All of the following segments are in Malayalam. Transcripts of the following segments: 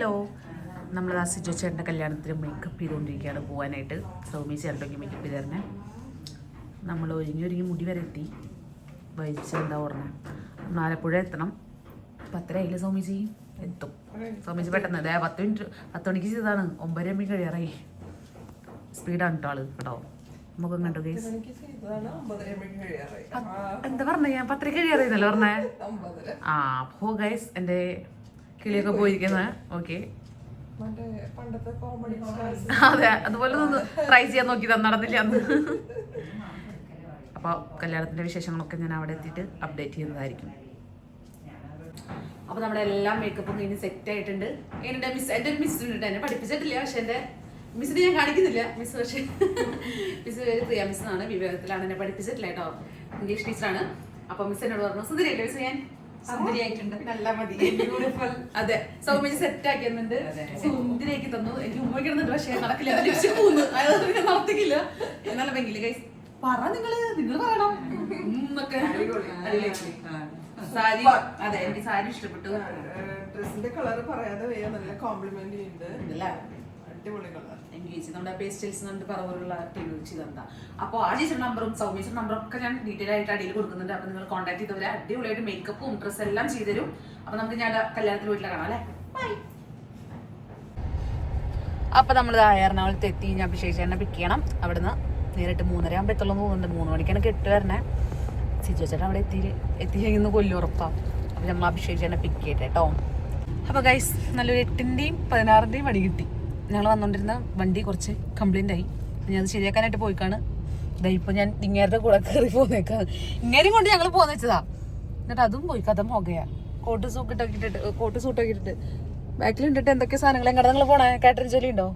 ഹലോ. നമ്മൾ ആ സിജോ ചേട്ടന്റെ കല്യാണത്തിന് മേക്കപ്പ് ചെയ്തുകൊണ്ടിരിക്കുകയാണ് പോകാനായിട്ട് സൗമ്യ ചേട്ടന്റെ മേക്കപ്പ് ചെയ്ത് തരണേ നമ്മൾ ഒരുങ്ങി ഒരുങ്ങി മുടി വരെ എത്തി. വൈകിച്ച് എന്താ ഓർമ്മ? നമ്മൾ ആലപ്പുഴ എത്തണം. പത്തര ആയില്ലേ സൗമ്യജി എത്തും. സൗമ്യജി പെട്ടെന്ന്. അതെ പത്ത് മിനിറ്റ് പത്ത് മണിക്ക് ചെയ്തതാണ്. ഒമ്പതര മണി കഴിയാറായി സ്പീഡാണ് കേട്ടോ ആൾ കേട്ടോ. മുഖം കണ്ടു ഗൈസ് കഴിയാറായി എന്താ പറഞ്ഞ? ഞാൻ പത്തര കഴിയാറായിരുന്നല്ലോ പറഞ്ഞേ. ആ അപ്പോ ഗൈസ് എന്റെ കിളിയൊക്കെ പോയിരിക്കുന്ന? ഓക്കെ. മറ്റേ പണ്ടത്തെ കോമഡി അതെ. അതുപോലെ ഒന്ന് ട്രൈ ചെയ്യാൻ നോക്കി നടന്നില്ല. അന്ന് അപ്പോൾ കല്യാണത്തിന്റെ വിശേഷങ്ങളൊക്കെ ഞാൻ അവിടെ എത്തിയിട്ട് അപ്ഡേറ്റ് ചെയ്യുന്നതായിരിക്കും. അപ്പോൾ നമ്മുടെ എല്ലാ മേക്കപ്പും ഇനി സെറ്റ് ആയിട്ടുണ്ട്. എന്റെ മിസ് എന്റെ മിസ് ഉണ്ട് എന്നെ പഠിപ്പിച്ചിട്ടില്ല പക്ഷെ എന്റെ മിസ്സിനെ ഞാൻ കാണിക്കുന്നില്ല. മിസ് പക്ഷേ മിസ് പേര് പ്രിയ മിസ് എന്നാണ് വിവേകത്തിലാണ് എന്നെ പഠിപ്പിച്ചിട്ടില്ല കേട്ടോ. ഇംഗ്ലീഷ് ടീച്ചറാണ് അപ്പോൾ മിസ് എന്നോട് പറഞ്ഞു സുന്ദരിയല്ലേ മിസ് ഞാൻ സുന്ദരിയായിട്ടുണ്ട്. നല്ല മതി. ബ്യൂട്ടിഫുൾ അതെ. സൗമ്യ സെറ്റ് ആക്കി തന്നിട്ട് സുന്ദരിയാക്കി തന്നു. എനിക്ക് ഉമ്മ കിടന്നിട്ട് പക്ഷേ നടക്കില്ല. ലിപ്സ്റ്റിക് പോകുന്നു അതായത് പിന്നെ നടത്തിക്കില്ല. എന്നാലും ഭയങ്കര കൈ പറ നിങ്ങൾ. നിങ്ങൾ പറയണം. എന്നൊക്കെ. സാരി. അതെ എനിക്ക് സാരി ഇഷ്ടപ്പെട്ടു. ഡ്രസ്സിന്റെ കളർ പറയാതെ വയ്യ നല്ല കോംപ്ലിമെന്റ് ഇതല്ല അടിപൊളി കളർ എൻഗേജ് നമ്മുടെ പേസ്റ്റൽസ് എന്നിട്ട് പറവൂരുള്ള ടീം ചെയ്തെന്താ അപ്പോൾ ആ ചേച്ചിയുടെ നമ്പറും സൗമ്യച്ചർ നമ്പറും ഒക്കെ ഞാൻ ഡീറ്റെയിൽ ആയിട്ട് അടിയിൽ കൊടുക്കുന്നുണ്ട്. അപ്പോൾ നിങ്ങൾ കോൺടാക്ട് ചെയ്തവരെ അടിപൊളിയായിട്ട് മേക്കപ്പും ഡ്രസ് എല്ലാം ചെയ്തുതരും അപ്പോൾ നമുക്ക് ഞാൻ കല്യാണത്തിന് വീട്ടിൽ കാണാം അല്ലേ? ബൈ അപ്പോൾ നമ്മൾ എറണാകുളത്ത് എത്തി. ഞാൻ അഭിഷേക് ചേട്ടനെ പിക്ക് ചെയ്യണം. അവിടുന്ന് നേരിട്ട് മൂന്നര ആകുമ്പോൾ എത്തുള്ളൂ തോന്നുന്നുണ്ട്. മൂന്ന് മണിക്കാണ് കെട്ട് വരണേ. സിജോ അവിടെ എത്തി എത്തിച്ചെങ്കിൽ കൊല്ലം ഉറപ്പാണ് അപ്പോൾ നമ്മൾ അഭിഷേക് ചേട്ടനെ പിക്ക് ചെയ്യട്ടെ കേട്ടോ അപ്പോൾ ഗൈസ് നല്ലൊരു എട്ടിന്റെയും പതിനാറിന്റെയും പണി കിട്ടി. ഞങ്ങൾ വന്നുകൊണ്ടിരുന്ന വണ്ടി കുറച്ച് കംപ്ലൈന്റ് ആയി. ഞാൻ അത് ശരിയാക്കാനായിട്ട് പോയിക്കാണ്. ഇതാ ഇപ്പോൾ ഞാൻ ഇങ്ങേരുടെ കൂടെ കയറി പോന്നേക്കാണ് ഇങ്ങേരും കൊണ്ട് ഞങ്ങൾ പോന്ന് വെച്ചതാ. എന്നിട്ട് അതും പോയി കഥ മുഖയാ കോട്ട് സൂക്കിട്ടൊക്കെ ഇട്ടിട്ട് കോട്ട് സൂട്ടൊക്കെ ഇട്ടിട്ട്. ബാക്കിൽ ഇട്ടിട്ട് എന്തൊക്കെ സാധനങ്ങൾ എങ്ങനെ നിങ്ങൾ പോണേ? കാറ്ററിംഗ് ജോലി ഉണ്ടോ?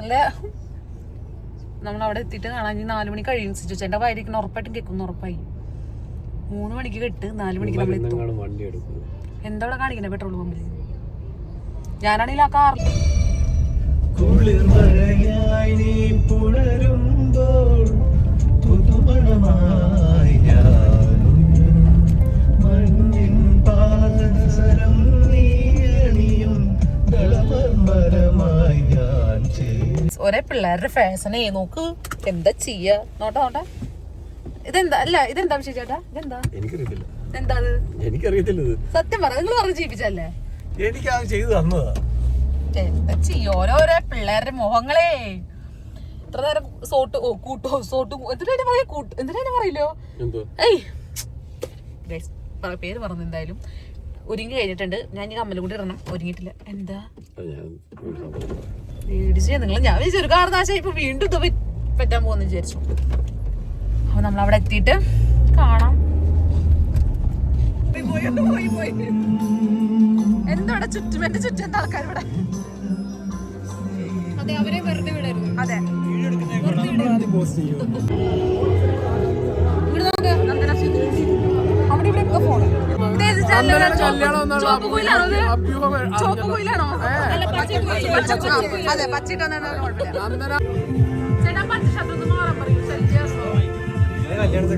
അല്ല. നമ്മൾ അവിടെ എത്തിയിട്ട് കാണാൻ ഇനി നാല് മണി കഴിയും. സിച്ച് എന്റെ വയറിക്കുന്ന ഉറപ്പായിട്ടും കേൾക്കുന്നു. ഉറപ്പായി. മൂന്ന് മണിക്ക് കെട്ട് നാല് മണിക്ക് നമ്മൾ എത്തും എന്താ അവിടെ കാണിക്കണേ പെട്രോൾ പമ്പിൽ ഞാനാണെങ്കിൽ ആ കാർ കുളിർമഴയായി നീ പുണരുമ്പോൾ പുതുമണമായി ഞാനും മഞ്ഞിൻ പാദസരം നീയണിയും കളമർമരമായി ഞാൻ ഒരേ പിള്ളേരുടെ ഫാഷനെ നോക്ക്. എന്താ ചെയ്യാ? നോട്ടാ നോട്ടാ. ഇതെന്താ? അല്ല ഇതെന്താ വിഷയം ചേട്ടാ? ഇതെന്താ? എനിക്കറിയത്തില്ല. എന്താ അത് എനിക്കറിയത്തില്ല ഇത്. സത്യം പറ നിങ്ങൾ പറഞ്ഞു ജീവിച്ചല്ലേ എനിക്ക് അത് ചെയ്തു തന്നതാ. എന്താ ചെയ്യ? ഓരോരോ പിള്ളേരുടെ മുഖങ്ങളെ. ഇത്ര നേരം സോട്ട് ഓ കൂട്ടോ സോട്ട് എന്തിനാ പറയാ കൂട്ട് എന്തിനാ പറയില്ലോ ഏയ്. പേര് പറഞ്ഞു എന്തായാലും. ഒരുങ്ങി കഴിഞ്ഞിട്ടുണ്ട്. ഞാൻ ഈ കമ്മലും കൂടി ഇടണം. ഒരുങ്ങിയിട്ടില്ല. എന്താ? അത് ഞാൻ ഒരു സംഭവം നിങ്ങൾ ഞാൻ വിചാരിച്ചു ഒരു കാരണവശാൽ ഇപ്പൊ വീണ്ടും ഇത് പറ്റ്- പറ്റാൻ പോകുന്നു വിചാരിച്ചു. അപ്പൊ നമ്മൾ അവിടെ എത്തിയിട്ട് കാണാം. എന്തോടെ ചുറ്റും? എന്റെ ചുറ്റും എന്താ ആൾക്കാർ ഇവിടെ? അതെ അവരെ വെറുതെ വിടരുത്. അതെ. അവിടെ ഇവിടെ ഒക്കെ ഫോണ്. ചുവപ്പ് കുയിലാണോ. അതെ പച്ചിട്ട് വന്നിട്ട് കുഴപ്പമില്ല. ചേട്ടാ പച്ച ഒന്ന് മാറാൻ പറയൂ. ശല്യാസോ ഞാനത്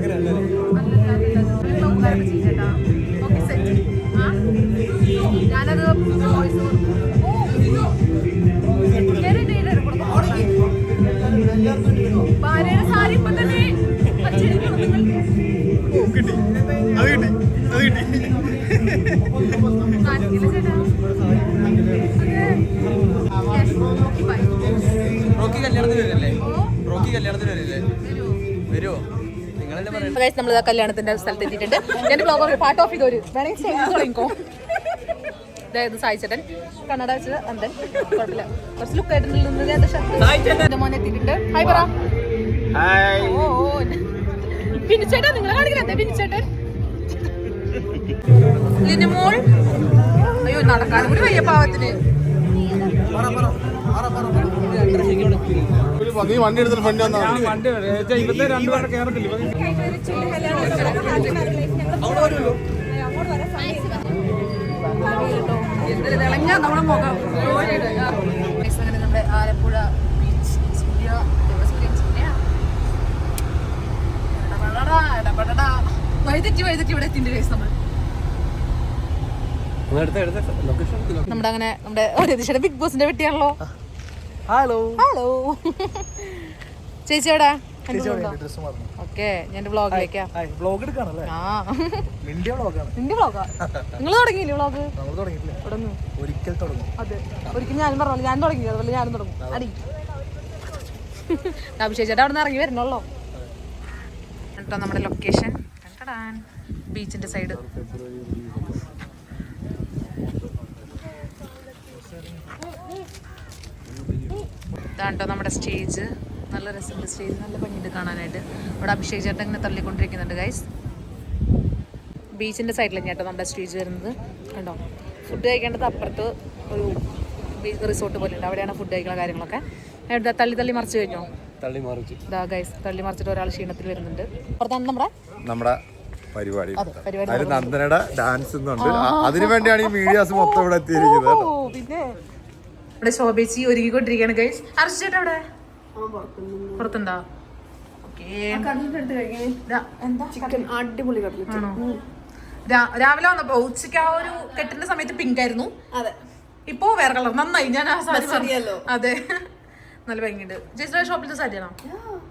നമ്മൾ കല്യാണത്തിന്റെ സ്ഥലത്ത് എത്തിയിട്ടുണ്ട്. ഞാൻ ബ്ലോഗർ പാർട്ട് ഓഫ് ചെയ്തൊരു വേണമെങ്കിൽ അതായത് സായിച്ചേട്ടൻ കണ്ണട വെച്ചത് അന്തൻ കുഴപ്പമില്ല. കുറച്ച് ലുക്ക് ആയിട്ട് മോനെ എത്തിയിട്ടുണ്ട്. ഹായ് പറ. പിന്നിച്ചേട്ടൻ നിങ്ങളെ കാണിക്കുന്നത് പിന്നിച്ചേട്ടൻ ലിനുമോൾ അയ്യോ നടക്കാനും ഒരു വയ്യ പാവത്തിന്. നീ വണ്ടി എടുത്തിട്ട് ഫണ്ട് വന്നാ എന്തൊരു തിളങ്ങ നമ്മുടെ ആലപ്പുഴ ബീച്ച് സൂര്യ എവിടെ വൈദ്യുതി വൈദ്യുതി ഇവിടെ എത്തിന്റെ കേസ് നമ്മൾ നമ്മുടെ അങ്ങനെ നമ്മുടെ രതീഷയുടെ ബിഗ് ബോസിന്റെ വെട്ടിയാണല്ലോ. ഹലോ ഹലോ ചേച്ചി എവിടെ? ഓക്കെ ഞാൻ വ്ളോഗിലേക്കാ വ്ലോഗ് എടുക്കാണല്ലേ നിന്റെ വ്ലോഗാണ് നിന്റെ വ്ളോഗാ? നിങ്ങൾ തുടങ്ങിയില്ലേ വ്ളോഗ്? നമ്മൾ തുടങ്ങിയിട്ടില്ല. തുടങ്ങും. ഒരിക്കൽ തുടങ്ങും. അതെ. ഒരിക്കൽ ഞാൻ പറഞ്ഞു ഞാൻ തുടങ്ങി അതുപോലെ ഞാനും തുടങ്ങും. അടി. അഭിഷേക് ചേട്ടാ അവിടെ നിന്ന് ഇറങ്ങി വരണല്ലോ കേട്ടോ നമ്മുടെ ലൊക്കേഷൻ ബീച്ചിന്റെ സൈഡ് ഇതാണ്ടോ നമ്മുടെ സ്റ്റേജ് നല്ല രസമുണ്ട്. സ്റ്റേജ് നല്ല ഭംഗിയുണ്ട് കാണാനായിട്ട്. ഇവിടെ അഭിഷേക് ചേട്ടൻ ഇങ്ങനെ തള്ളിക്കൊണ്ടിരിക്കുന്നുണ്ട് ഗൈസ് ബീച്ചിന്റെ സൈഡിലാണ് ചേട്ടാ നമ്മുടെ സ്റ്റേജ് വരുന്നത്. കണ്ടോ? ഫുഡ് കഴിക്കേണ്ടത് അപ്പുറത്ത് ഒരു ബീച്ച് റിസോർട്ട് പോലെ ഉണ്ട്. അവിടെയാണ് ഫുഡ് കഴിക്കുന്ന കാര്യങ്ങളൊക്കെ. ഇവിടെ തള്ളി തള്ളി മറിച്ച് കഴിഞ്ഞോ? തള്ളി മറിച്ച്. ഇതാ ഗൈസ് തള്ളി മറിച്ചിട്ട് ഒരാൾ ക്ഷീണത്തിൽ വരുന്നുണ്ട്. അപ്പുറത്താണ് നമ്മുടെ നമ്മുടെ പരിപാടി. അതെ പരിപാടി അതിൽ നന്ദനയുടെ ഡാൻസ് ഇന്നുണ്ട് അതിനു വേണ്ടിയാണ് ഈ മീഡിയാസ് മൊത്തം ഇവിടെ എത്തിയിരിക്കുന്നത് ഓ പിന്നെ. ശോഭേച്ചി ഒരുങ്ങിക്കൊണ്ടിരിക്കുകയാണ് ഗൈസ് അർച്ചേട്ടവിടെ ചേട്ടാ അവിടെ പുറത്തുണ്ടോ? അടിപൊളി രാവിലെ വന്നപ്പോ ഉച്ചയ്ക്ക് ആ ഒരു കെട്ടിന്റെ സമയത്ത് പിങ്ക് ആയിരുന്നു. ഇപ്പോ വേറെ കളർ നന്നായി. ഞാൻ ആ സാരി അതെ. നല്ല ഭംഗിയുണ്ട്. ജസ്റ്റ് ഷോപ്പിലത്തെ സാരിയാണോ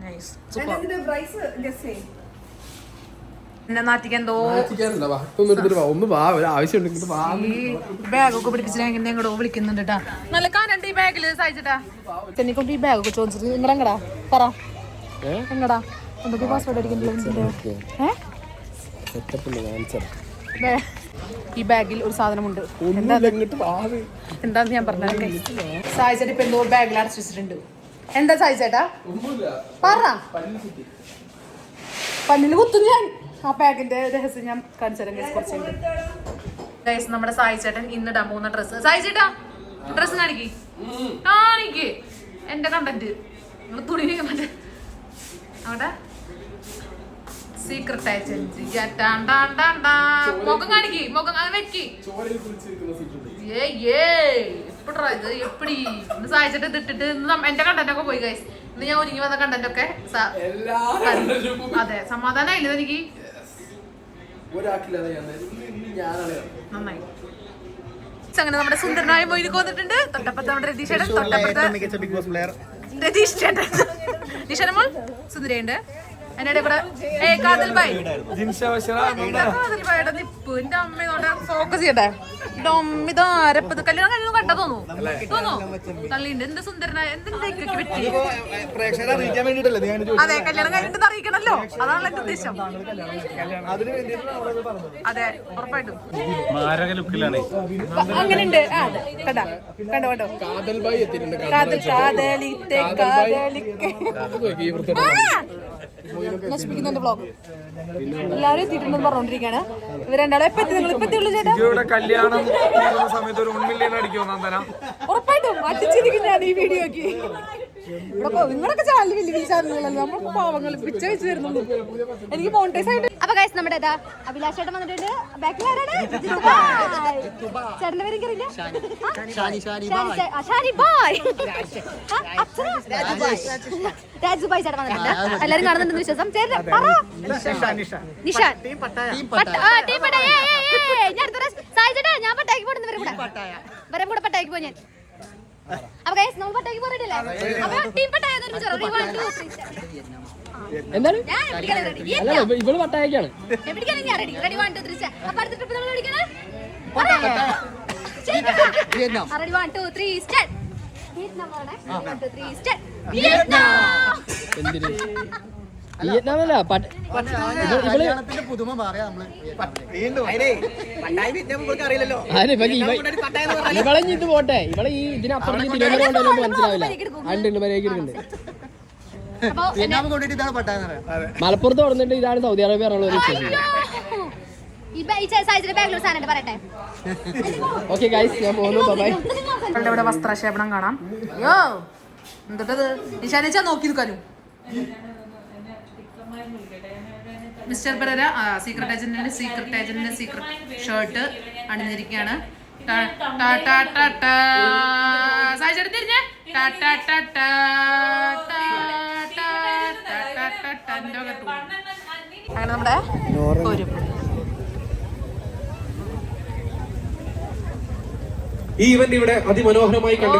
നൈസ് ബാഗൊക്കെ പിടിപ്പിച്ചിട്ട് വിളിക്കുന്നുണ്ട് കേട്ടാ നല്ല കാനുണ്ട് ഈ സഹിച്ചിട്ടാ ചെന്നിക്കൊണ്ട് ഈ ബാഗൊക്കെ ചോദിച്ചിട്ട് നിങ്ങടെ എങ്ങടാ? പറ. എങ്ങടാ? എന്തൊക്കെ പാസ്വേഡ് അടിക്കണ്ടല്ലോ ഈ ബാഗിൽ ഒരു സാധനമുണ്ട്. എന്താന്ന് ഞാൻ പറഞ്ഞേ സായിച്ചേട്ടാ ഇപ്പൊ എന്തോ ബാഗിൽ അടച്ചു വെച്ചിട്ടുണ്ട് എന്താ സായിച്ചേട്ടാ പറ. പല്ലിൽ കുത്തും ഞാൻ. ആ ബാഗിന്റെ രഹസ്യം ഞാൻ കാണിച്ചു തരാം. ഗൈസ് നമ്മുടെ സായി ചേട്ടൻ ഇന്ന് ഇടാൻ പോകുന്ന ഡ്രസ്സ് സായി ചേട്ടാ ഡ്രസ്സ് കാണിക്ക്. കാണിക്ക്. എന്റെ കണ്ടന്റ് നിങ്ങൾ തുണി മറ്റേ അവിടെ. സീക്രട്ട് ഏജൻസി മുഖം കാണിക്ക് മുഖം അത് വെക്കി. ഏ ഏ എപ്പടാ ഇത് എപ്പടി? ഇന്ന് സഹായിച്ചിട്ട് ഇതിട്ടിട്ട് ഇന്ന് എന്റെ കണ്ടന്റ് ഒക്കെ പോയി ഗൈസ് ഇന്ന് ഞാൻ ഒരുങ്ങി വന്ന കണ്ടന്റ് ഒക്കെ സ- അതെ സമാധാനമായില്ല എനിക്ക് ഞാനാണ് നന്നായി. അങ്ങനെ നമ്മുടെ സുന്ദരനായ മൊയ്തു വന്നിട്ടുണ്ട് തൊട്ടപ്പുറത്ത് നമ്മുടെ രതീഷേടൻ തൊട്ടപ്പുറത്ത് മികച്ച ബിഗ് ബോസ് പ്ലെയർ രതീഷ് ചേട്ടൻ. നിഷാനമോൾ സുന്ദരയുണ്ട്. എന്നോട് ഇവിടെ ഏ കാതൽ ബായ് കാതൽ ബായുടെ നിപ്പ് എന്റെ അമ്മയോടെ ഫോക്കസ് ചെയ്യട്ടെ? ഡൊമ്മി ഇതാരപ്പത് കല്യാണം കഴിഞ്ഞു കണ്ടാ തോന്നു തോന്നോ തള്ളിണ്ട് എന്ത് സുന്ദരനായ എന്തിന്റെ ഇക്കൊക്കെ പറ്റി? പ്രേക്ഷകരെ അറിയിക്കാൻ വേണ്ടിട്ടല്ലേ നീ അതെ കല്യാണം കഴിഞ്ഞിട്ട് അറിയിക്കണല്ലോ. അതാണ് എന്റെ ഉദ്ദേശം. അതെ ഉറപ്പായിട്ടും. അങ്ങനെയുണ്ട്. കണ്ടാ കണ്ടോ കണ്ടോ? കാതൽ ബായി എത്തിയിട്ടുണ്ട് കാതൽ കാതലിത്തെ കാതലിക്കെ ആ! നശിപ്പിക്കുന്നുണ്ട് വ്ളോഗ് എല്ലാവരും എത്തിയിട്ടുണ്ടെന്ന് പറഞ്ഞോണ്ടിരിക്കാണ് ഇവർ രണ്ടാളും എപ്പോ എത്തി നിങ്ങൾ ചേട്ടാ. കല്യാണം സമയത്ത് ഒരു മില്യൺ ഉറപ്പായിട്ടും. അടിച്ചിരിക്കും ഞാൻ ഈ വീഡിയോക്ക് ഇവിടെ നിങ്ങളൊക്കെ ചാനൽ വലിയ വലിയ ചാനലുകളല്ല നമ്മൾ പാവങ്ങൾ പിച്ച വെച്ച് തരുന്നുള്ളൂ എനിക്ക് മോണിറ്റൈസ് ആയിട്ട് അപ്പൊ ഗൈസ് നമ്മുടെ ഇതാ അഭിലാഷ് ചേട്ടൻ വന്നിട്ടുണ്ട് ബാക്കിൽ ആരാണ്? ചേട്ടന്റെ പേര് എനിക്കറിയില്ല. ഷാനി. ബായ്? രാജുബായ് ചേട്ടൻ വന്നിട്ടുണ്ട്. എല്ലാരും കാണുന്നുണ്ടെന്ന് വിശ്വാസം. ചേട്ടൻ പറ. നിഷാൻ. Team Pattaya. ഞാൻ സായി ചേട്ടാ ഞാൻ പട്ടാക്കി പോടുന്നു വരെ കൂടെ. വരെ കൂടെ പട്ടാക്കി പോ ഞാൻ. അപ്പൊ ഗൈസ് നമ്മൾ പട്ടാക്കി പോറിയിട്ടില്ലേ അപ്പൊ ടീം പട്ടായ ഒരുമിച്ച് എന്താണ്? അല്ല ഇവൾ പട്ടായക്കാണ്. വിയറ്റ്നാം. പുതുമ അറിയില്ലല്ലോ. ഇവളെ ഇത് പോട്ടെ? ഇവളെ ഈ ഇതിനപ്പുറം തിരുവനന്തപുരം മനസ്സിലാവില്ല എടുക്കുന്നുണ്ട് അപ്പൊ വിയറ്റ്നാം കൊണ്ടിട്ട് ഇതാണ് പട്ടായ എന്ന് പറയാം. മലപ്പുറത്ത് തുറന്നിട്ട് ഇതാണ് സൗദി അറേബ്യ ഓക്കെ ഗൈസ് ഞാൻ പോകുന്നു. ബൈ ഇവിടെ വസ്ത്രക്ഷേപണം കാണാം? യോ എന്തത് നിശാനിച്ചാ നോക്കി നിൽക്കാനും? മിസ്റ്റർ പെരര സീക്രട്ട് ഏജന്റിന്റെ സീക്രട്ട് ഏജന്റിന്റെ സീക്രട്ട് ഷർട്ട് അണിഞ്ഞിരിക്കുകയാണ്. ടാ- ടാ ടാ ടാ ടാ. സായി തിരിഞ്ഞേ. ടാ ടാ ടാ ടാ. ടാ ടാ ടാ. അങ്ങനെ നമ്മുടെ ഈ ഇവന്റ് ഇവിടെ അതിമനോഹരമായി കണ്ടു.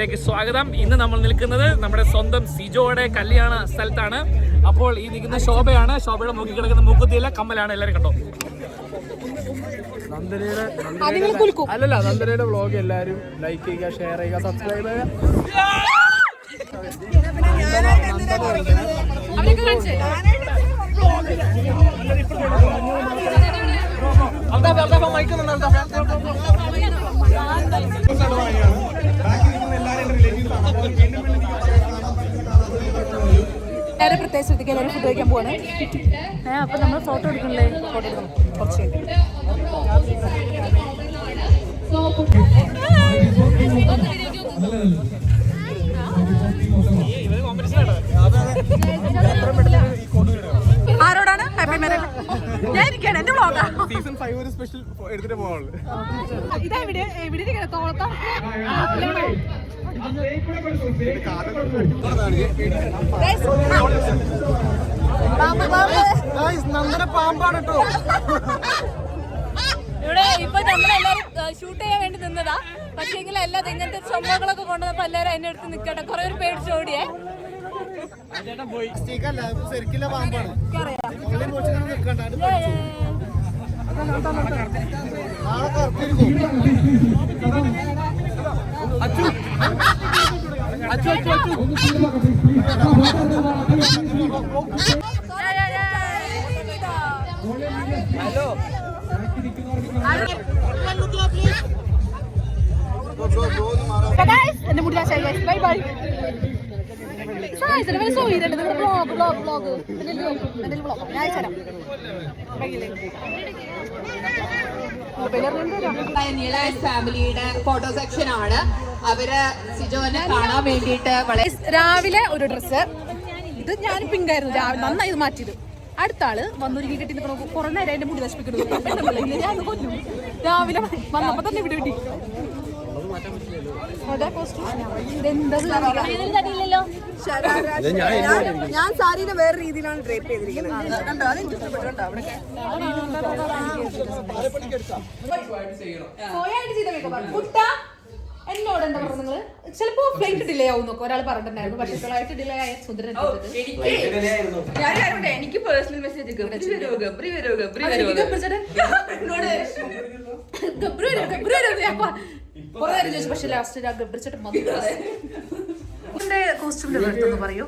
ബ്ലോഗിലേക്ക് സ്വാഗതം. ഇന്ന് നമ്മൾ നിൽക്കുന്നത് നമ്മുടെ സ്വന്തം സിജോയുടെ കല്യാണ സ്ഥലത്താണ്. അപ്പോൾ ഈ നിൽക്കുന്ന ശോഭയാണ്. ശോഭയുടെ മുക്കി കിടക്കുന്ന മൂക്കുത്തിയിലെ കമ്മലാണ്. എല്ലാവരും കണ്ടോ? അല്ലല്ല നന്ദനയുടെ വ്ളോഗ് എല്ലാരും ലൈക്ക് ചെയ്യുക ഷെയർ ചെയ്യുക സബ്സ്ക്രൈബ് ചെയ്യുക. എല്ലാവരും പ്രത്യേകം ശ്രദ്ധിക്കാൻ ഒരു ഫുഡ് കഴിക്കാൻ പോവാണ്. ഏ അപ്പൊ നമ്മൾ ഫോട്ടോ എടുക്കണല്ലേ? ഫോട്ടോ എടുക്കണം. കുറച്ച് കഴിഞ്ഞ്. ആരോടാണ് ഹാപ്പി മാരേജ് ഞാൻ ഇരിക്കാണ് എന്റെ വ്ളോഗാ സീസൺ ഫൈവ് ഒരു സ്പെഷ്യൽ എടുത്തിട്ട് പോകാനുള്ളൂ ഇതാ ഇരിക്കണം? തോളത്താ നന്ദന പാമ്പാണ് കേട്ടോ ഇവിടെ ഇപ്പൊ നമ്മളെല്ലാരും ഷൂട്ട് ചെയ്യാൻ വേണ്ടി നിന്നതാ. പക്ഷേങ്കിൽ എല്ലാ ഇങ്ങനത്തെ സംഭവങ്ങളൊക്കെ കൊണ്ടുവന്നപ്പോ എല്ലാരും അതിനടുത്ത് നിക്കട്ടെ. കുറെ ഒരു പേടിച്ച് ഓടിയേ. ശരിക്കില്ല പാമ്പാണ്. എന്റെ മുടി ബൈ ബൈ സായിച്ചിട്ട് വല്ല ബൈ നിങ്ങളുടെ ബ്ലോഗ് ബ്ലോഗ് ബ്ലോഗ് എന്റെ ബ്ലോഗ് ബൈ അയച്ചുതരാം ഫാമിലിയുടെ ഫോട്ടോ സെക്ഷൻ ആണ്. അവർ സിജോനെ കാണാൻ വേണ്ടിയിട്ട് വളരെ രാവിലെ ഒരു ഡ്രസ്സ് ഇത് ഞാൻ പിങ്ക് ആയിരുന്നു. രാവിലെ നന്നായി മാറ്റിയത്. അടുത്ത ആൾ വന്നൊരുങ്ങി കെട്ടി നിൽക്കണ കുറെ നേരം എന്റെ മുടി നശിപ്പിക്കുന്നു ഞാൻ കൊല്ലും. രാവിലെ വന്നപ്പോ തന്നെ ഇവിടെ കിട്ടി. ഞാൻ സാരിനെ വേറെ രീതിയിലാണ് ഡ്രേപ്പ് ചെയ്തിരിക്കുന്നത് കണ്ടോ അത് എനിക്ക് ഇഷ്ടപ്പെട്ടു അവിടെ കുട്ട എന്നോട് എന്താ പറഞ്ഞത് നിങ്ങൾ ചിലപ്പോ ഫ്ലൈറ്റ് ഡിലേ ആവും നോക്കെ ഒരാൾ പറഞ്ഞിട്ടുണ്ടായിരുന്നു പക്ഷെ ഫ്ലൈറ്റ് ഡിലേ ആയ സുന്ദരൻ ഞാൻ എനിക്ക് പേഴ്സണൽ മെസ്സേജ് ഗബ്രി വരുമോ ഗബ്രി വരുമോ ഗബ്രി വരുമോ ഗബ്രി കുറെ നേരം ചോദിച്ചു പക്ഷെ ലാസ്റ്റ് ഗബ്രി ചേട്ടൻ എന്റെ കോസ്റ്റ്യൂമിന്റെ അടുത്തൊന്ന് പറയൂ.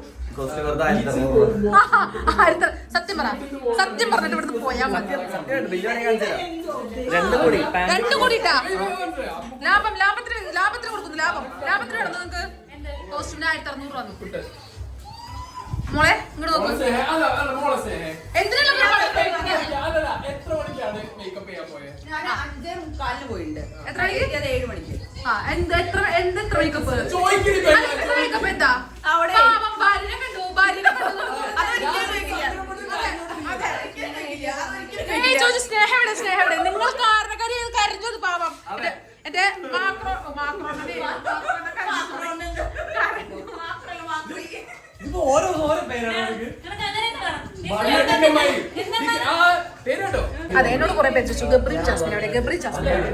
സത്യം പറ. സത്യം പറഞ്ഞിട്ട് ഇവിടുന്ന് പോയാ മതി. രണ്ടു കൂടിട്ടാ? ലാഭം ലാഭത്തിന് ലാഭത്തിന് കൊടുക്കുന്നു ലാഭം. ലാഭത്തിന് വേണം നിങ്ങൾക്ക്. കോസ്റ്റ്യൂമിന് ആയിരത്തി അറുന്നൂറ് വന്നു. മോളെ ഇങ്ങോട്ട് നോക്കൂ. എന്തിനാ എത്ര മണിക്കാണ് മേക്കപ്പ് ചെയ്യാൻ പോയത് ഞാൻ അഞ്ചേ മുക്കാലിന് പോയിട്ടുണ്ട് എത്ര മണിക്ക്? അത് മണിക്ക്. ആ എന്ത് എത്ര എന്ത് എത്ര മേക്കപ്പ് ചോദിക്കരുത്. എത്ര മേക്കപ്പ് എന്താ? അവിടെ. പാവം ഭാര്യനെ കണ്ടു ഭാര്യനെ കണ്ടു. അതൊരിക്കലും ഓരോ അതെ, പേരാണ് മാക്രോണിന്റെ അതെ എന്നോട് കുറെ പേര് ചോദിച്ചു. ഗബ്രി ജാസ്മിൻ എവിടെ? ഗബ്രി ജാസ്മിൻ എവിടെ?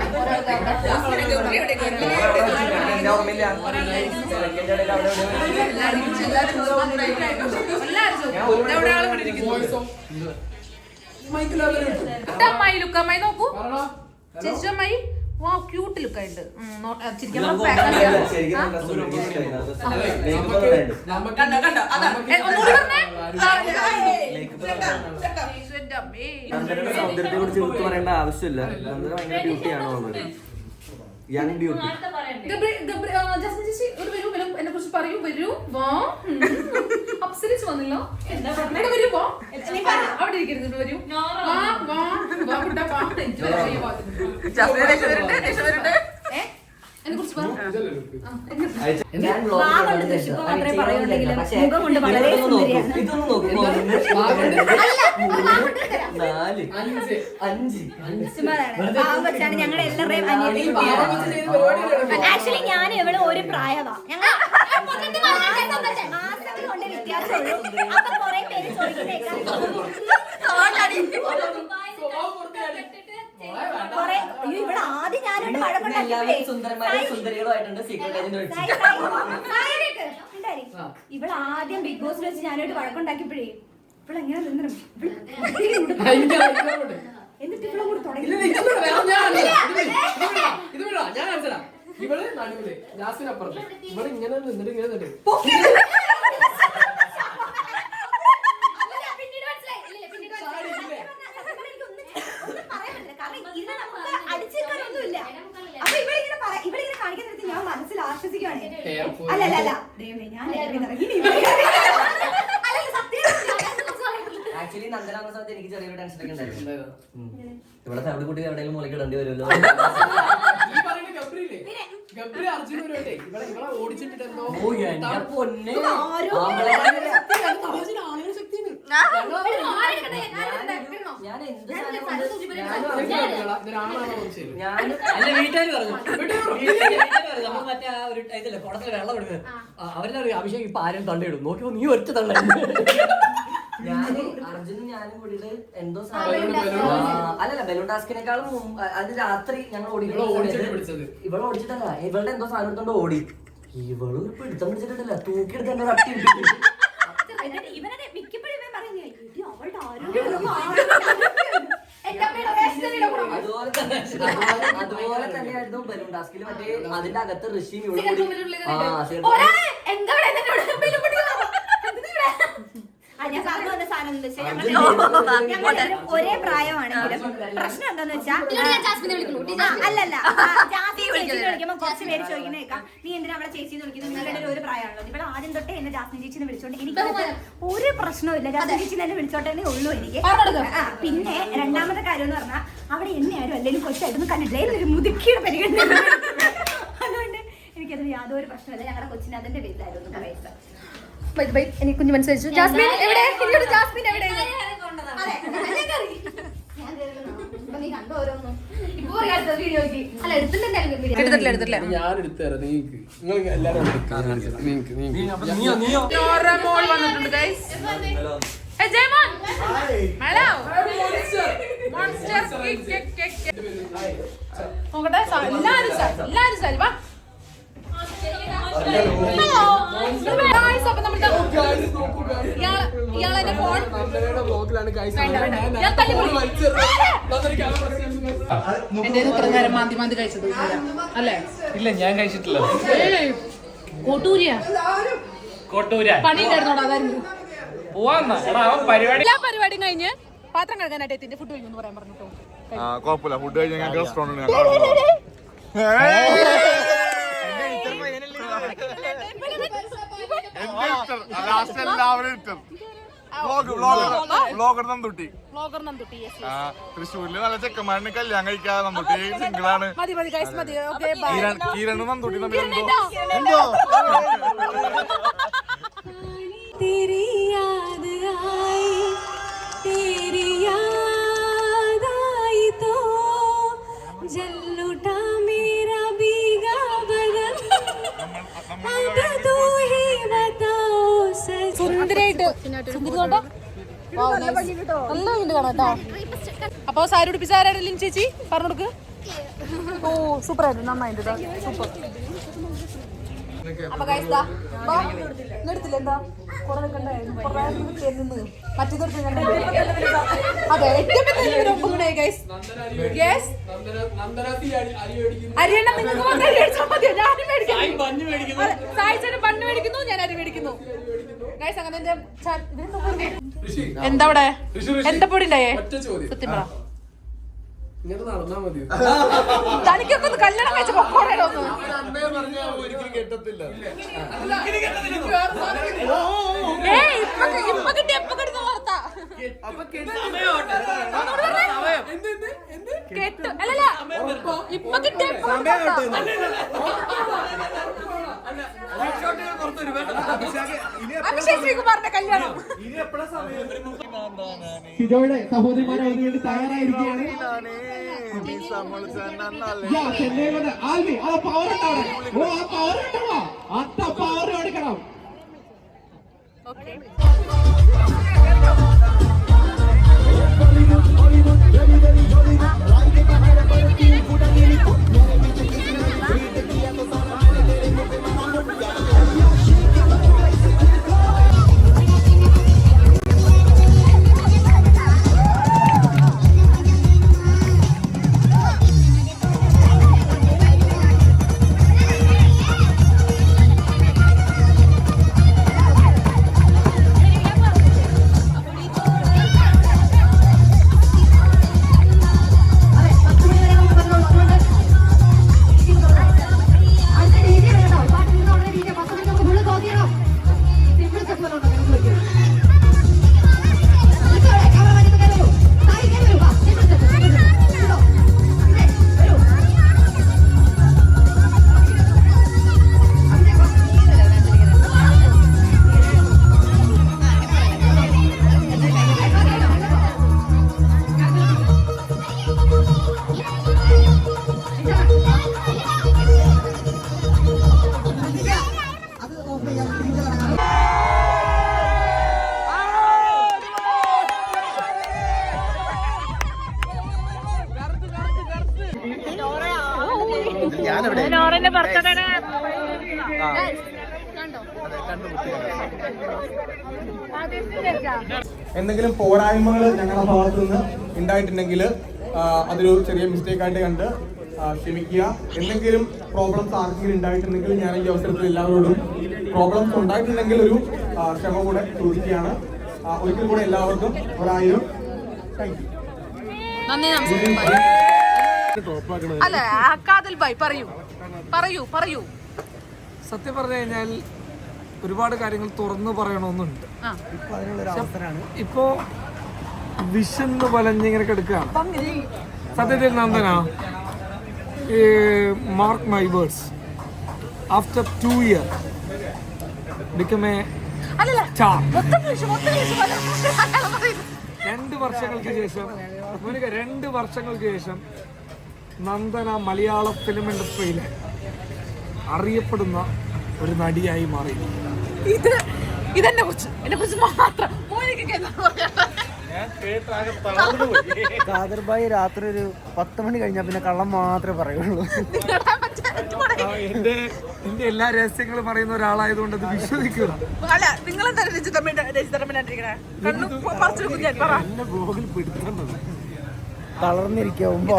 അമ്മായി നോക്കൂ. ചേച്ചി അമ്മായി വാ ക്യൂട്ട് ലുക്ക് ആയിട്ട് ആ. ആ? ആ. സൗന്ദര്യത്തെ കുറിച്ച് എടുത്തു പറയേണ്ട ആവശ്യമില്ല നന്ദന ഭയങ്കര ബ്യൂട്ടിയാണ് ഓൾറെഡി യങ് ബ്യൂട്ടി ഒരു വരൂ വരൂ എന്നെ കുറിച്ച് പറയൂ വരൂ വാ. അപ്സരിച്ച് വന്നല്ലോ എന്താ വരൂ പോ. അവിടെ ഇരിക്കരുത് വരൂ വാ ഞങ്ങളുടെ എല്ലാവരുടെയും ആക്ച്വലി ഞാൻ ഇവിടെ ഒരു പ്രായമാ ഞങ്ങൾ മാസങ്ങൾ കൊണ്ട് വ്യത്യാസമുള്ളൂ അപ്പൊ കൊറേ പേര് ചോദിക്കുന്നേക്കാം. കുറെ അയ്യോ ഇവിടെ ആദ്യം ഞാനൊരു വഴക്കുണ്ടാക്കിയപ്പോഴേ ഇവിടെ ആദ്യം ബിഗ് ബോസിൽ വെച്ച് ഞാനൊരു വഴക്കുണ്ടാക്കിയപ്പോഴേ ഇവളെങ്ങനെ നിന്നിരും എന്നിട്ട് ഇവിടെ കൂടെ തുടങ്ങി. ഇവൾ നടുവിൽ ജാസ്മിൻ അപ്പുറത്ത് ഇവൾ ഇങ്ങനെ നിന്നിട്ട്. ഇങ്ങനെ നിന്നിട്ട് ദൈവമേ ഞാൻ അല്ലല്ല, ആക്ച്വലി നന്ദന വന്ന സമയത്ത് എനിക്ക് ചെറിയൊരു ടെൻഷൻ ഒക്കെ ഉണ്ടായിരുന്നു. ഉം. ഇവിടെ ഫാമിലി കൂട്ടി എവിടെയെങ്കിലും മുളക്കിടേണ്ടി വരുമല്ലോ. ഈ ഞാൻ എന്ത് വീട്ടുകാർ പറഞ്ഞു. നമ്മൾ മറ്റേ ആ ഒരു ഇതില്ലേ കുടത്തിൽ വെള്ളം കൊടുക്കുന്നത് അവരെല്ലാം അഭിഷേക് ഇപ്പൊ ആരും തള്ളിയിടും. നോക്കിയപ്പോ നീ ഒറ്റ തള്ള ഞാൻ അർജുനും ഞാനും കൂടിയിട്ട് എന്തോ സാധനം അല്ലല്ല ബലൂൺ ടാസ്കിനേക്കാളും അത് രാത്രി ഞങ്ങൾ പിടിച്ചത്. ഇവളെ ഓടിച്ചിട്ടല്ല ഇവളുടെ എന്തോ സാധനം എടുത്തോണ്ട് ഓടി. ഇവൾ പിടുത്തം പിടിച്ചിട്ടില്ല തൂക്കിയെടുത്ത് എന്നെ തട്ടി ഇവനെ മിക്കപ്പോഴും ഇവൻ പറയുന്നേ, "എടി, അവളുടെ ആരോഗ്യം എന്റെ അമ്മയുടെ റേഷൻ കടയുടെ കൂടെ അതുപോലെ തന്നെ അതുപോലെ- അതുപോലെ തന്നെയായിരുന്നു ബലൂൺ ടാസ്കിൽ മറ്റേ അതിന്റെ അകത്ത് ആ ഞാൻ പറഞ്ഞു വന്ന സാധനം എന്താ വെച്ചാൽ ഞങ്ങൾ ഒരേ പ്രായമാണെങ്കിലും പ്രശ്നം എന്താന്ന് വെച്ചാൽ അല്ലല്ല ആ, ജാസ്മിൻ ചേച്ചിന്ന് വിളിക്കുമ്പോ കുറച്ച് പേര് ചോദിക്കുന്ന കേൾക്കാം നീ എന്തിനാ ചേച്ചി ചേച്ചിന്ന് വിളിക്കുന്നത്? നിങ്ങളുടെ ഒരു പ്രായമാണല്ലോ. ഇവിടെ ആദ്യം തൊട്ടേ എന്നെ ജാസ്മിൻ ചേച്ചിനെ വിളിച്ചോണ്ട് എനിക്ക് ഒരു പ്രശ്നവും ജാസ്മിൻ ചേച്ചി എന്നെ വിളിച്ചോട്ടേ ഉള്ളൂ എനിക്ക്. പിന്നെ രണ്ടാമത്തെ കാര്യം എന്ന് പറഞ്ഞാൽ അവിടെ എന്നെ ആരും അല്ലെങ്കിൽ കൊച്ചായിട്ടൊന്നും കണ്ടിട്ടില്ല. ഒരു മുതുക്കിയുടെ പരിഗണന അതുകൊണ്ട് എനിക്കതിന് യാതൊരു പ്രശ്നമില്ല ഞങ്ങളുടെ കൊച്ചിന് അതിന്റെ പേരിലായിരുന്നു. പറയുന്നത് എനിക്ക് കുഞ്ഞു മനസ്സിലാച്ചു ജാസ്മിൻ എവിടെ? എന്നോട് ജാസ്മിൻ എവിടെ? നോക്കട്ടെ എല്ലാരും എല്ലാരും എന്റെ ഇത്ര നേരം മാന്തി മാന്തി കഴിച്ചത് അല്ലേ ഇല്ല ഞാൻ കഴിച്ചിട്ടില്ല കോട്ടൂരിയ പണി പണിയുണ്ടായിരുന്നോടാ അതായിരുന്നു പോവാന്ന എടാ അവൻ പരിപാടി എല്ലാ പരിപാടിയും കഴിഞ്ഞ് പാത്രം കഴുകാനായിട്ട് എത്തിന്റെ ഫുഡ് കഴിക്കുന്നു പറയാൻ പറഞ്ഞിട്ടോ ആ കുഴപ്പമില്ല ഫുഡ് കഴിഞ്ഞാൽ ഞങ്ങൾക്ക് ലാസ്റ്റ് എല്ലാവരും ഇട്ടത്. Vlog blogger vlogger Nandutty. Vlogger Nandutty തൃശ്ശൂരിൽ നല്ല ചെക്കന്മാരിന് കല്യാണം കഴിക്കാതെ നന്ദുട്ടി. സിംഗിളാണ്. മതി മതി ഗൈസ് മതി. ഓക്കേ ബൈ കിരൺ കിരണും നന്ദുട്ടി തമ്മിൽ എന്തോ? എന്തോ? तेरी നല്ല അപ്പൊ സാരി ഉടുപ്പിച്ച ലിൻ ചേച്ചി? പറഞ്ഞു കൊടുക്ക്. ഓ സൂപ്പർ ആയിരുന്നു. നന്നായിട്ട് സൂപ്പർ അപ്പൊ എന്താ? കുറെ നിൽക്കണ്ടായിരുന്നു മറ്റേതെടുത്ത് അതെ ഏറ്റവും ഒപ്പം കൂടെ ഗൈസ് യെസ് നിങ്ങൾക്ക് മാത്രം അരി മേടിച്ചാൽ മതിയോ? ഞാനും സായി മേടിക്കുന്നു. സായിച്ചേട്ടൻ സായി ചേട്ടൻ ബണ്ണ് മേടിക്കുന്നു ഞാൻ അരി മേടിക്കുന്നു. എന്താ അവിടെ. എന്താ പൊടി ഉണ്ടായേ സത്യം പറ തനിക്കൊക്കെ ഒന്ന് കല്യാണം കഴിച്ച പൊക്കോടോ ഇപ്പൊ ഇപ്പൊ എന്ത് കെട്ടു അല്ലല്ല ഇപ്പൊ കിട്ടിയ അഭിഷേക് ശ്രീകുമാറിന്റെ കല്യാണം സിജോയുടെ സഹോദരിമാരെ വേണ്ടി തയ്യാറായിരിക്കുകയാണ് ആ പവർ അവിടെ ഓ ആ പവർ അത്ത പവർ എടുക്കണം กูกูดังนี้นี่กู എന്തെങ്കിലും പോരായ്മകൾ ഞങ്ങളുടെ ഭാഗത്തു നിന്ന് ഉണ്ടായിട്ടുണ്ടെങ്കിൽ അതൊരു ചെറിയ മിസ്റ്റേക്ക് ആയിട്ട് കണ്ട് ക്ഷമിക്കുക. എന്തെങ്കിലും പ്രോബ്ലംസ് ആർക്കെങ്കിലും ഉണ്ടായിട്ടുണ്ടെങ്കിൽ ഞാൻ ഈ അവസരത്തിൽ എല്ലാവരോടും പ്രോബ്ലംസ് ഉണ്ടായിട്ടുണ്ടെങ്കിൽ ഒരു ക്ഷമ കൂടെ ചോദിക്കുകയാണ്. ഒരിക്കൽ കൂടെ എല്ലാവർക്കും ഒരായിരം താങ്ക് യു അല്ല കാതൽ ബൈ പറയൂ. പറയൂ പറയൂ. സത്യം പറഞ്ഞു കഴിഞ്ഞാൽ ഒരുപാട് കാര്യങ്ങൾ തുറന്നു പറയണമെന്നുണ്ട്. ഇപ്പോ വിശന്ന് വലഞ്ഞിങ്ങനെ കിടക്കുകയാണ് സത്യത്തിൽ Nandana. Mark my words after two year become a അല്ലല്ല സ്റ്റാർ മൊത്തം ഇംഗ്ലീഷ് മൊത്തം ഇംഗ്ലീഷ് രണ്ട് വർഷങ്ങൾക്ക് ശേഷം രണ്ട് വർഷങ്ങൾക്ക് ശേഷം നന്ദന മലയാള ഫിലിം ഇൻഡസ്ട്രിയിലെ അറിയപ്പെടുന്ന ഒരു നടിയായി മാറി. ഇത് ഇതെന്നെ കുറിച്ച് എന്നെ കുറിച്ച് മാത്രം. കാദർബായി രാത്രി ഒരു പത്ത് മണി കഴിഞ്ഞാൽ പിന്നെ കള്ളം മാത്രമേ പറയുള്ളൂ. എന്റെ എന്റെ എല്ലാ രഹസ്യങ്ങളും പറയുന്ന ഒരാളായതുകൊണ്ട് അത് വിശ്വസിക്കുക അല്ല നിങ്ങൾ തളർന്നിരിക്കുമ്പോ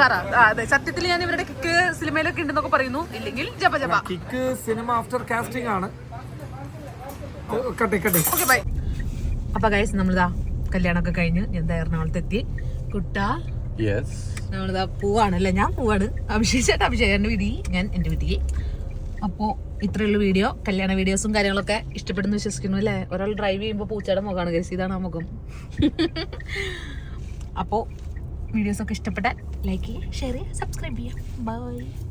പറ. അതെ. സത്യത്തിൽ ഞാൻ ഇവരുടെ കിക്ക് സിനിമയിലൊക്കെ ഉണ്ടെന്നൊക്കെ പറയുന്നു. ഇല്ലെങ്കിൽ ജപ ജപ. കിക്ക് സിനിമ ആഫ്റ്റർ കാസ്റ്റിംഗ് ആണ്. Okay bye. അപ്പൊ ഗൈസ് നമ്മളിതാ കല്യാണമൊക്കെ കഴിഞ്ഞ് ഞാൻ എറണാകുളത്ത് എത്തി കുട്ട. നമ്മളിതാ പോവാണല്ലേ? ഞാൻ പൂവാണ്. അഭിഷേക് അഭിഷേകന്റെ വിധി ഞാൻ എന്റെ വിധി അപ്പോ ഇത്രയുള്ള വീഡിയോ കല്യാണ വീഡിയോസും കാര്യങ്ങളൊക്കെ ഇഷ്ടപ്പെടുന്നു വിശ്വസിക്കുന്നു അല്ലേ? ഒരാൾ ഡ്രൈവ് ചെയ്യുമ്പോൾ പൂച്ചയുടെ മുഖമാണ് ഗൈസ് ഇതാണ് ആ മുഖം. അപ്പോൾ വീഡിയോസ് ഒക്കെ ഇഷ്ടപ്പെട്ടാൽ ലൈക്ക് ചെയ്യുക ഷെയർ ചെയ്യുക സബ്സ്ക്രൈബ് ചെയ്യുക. ബൈ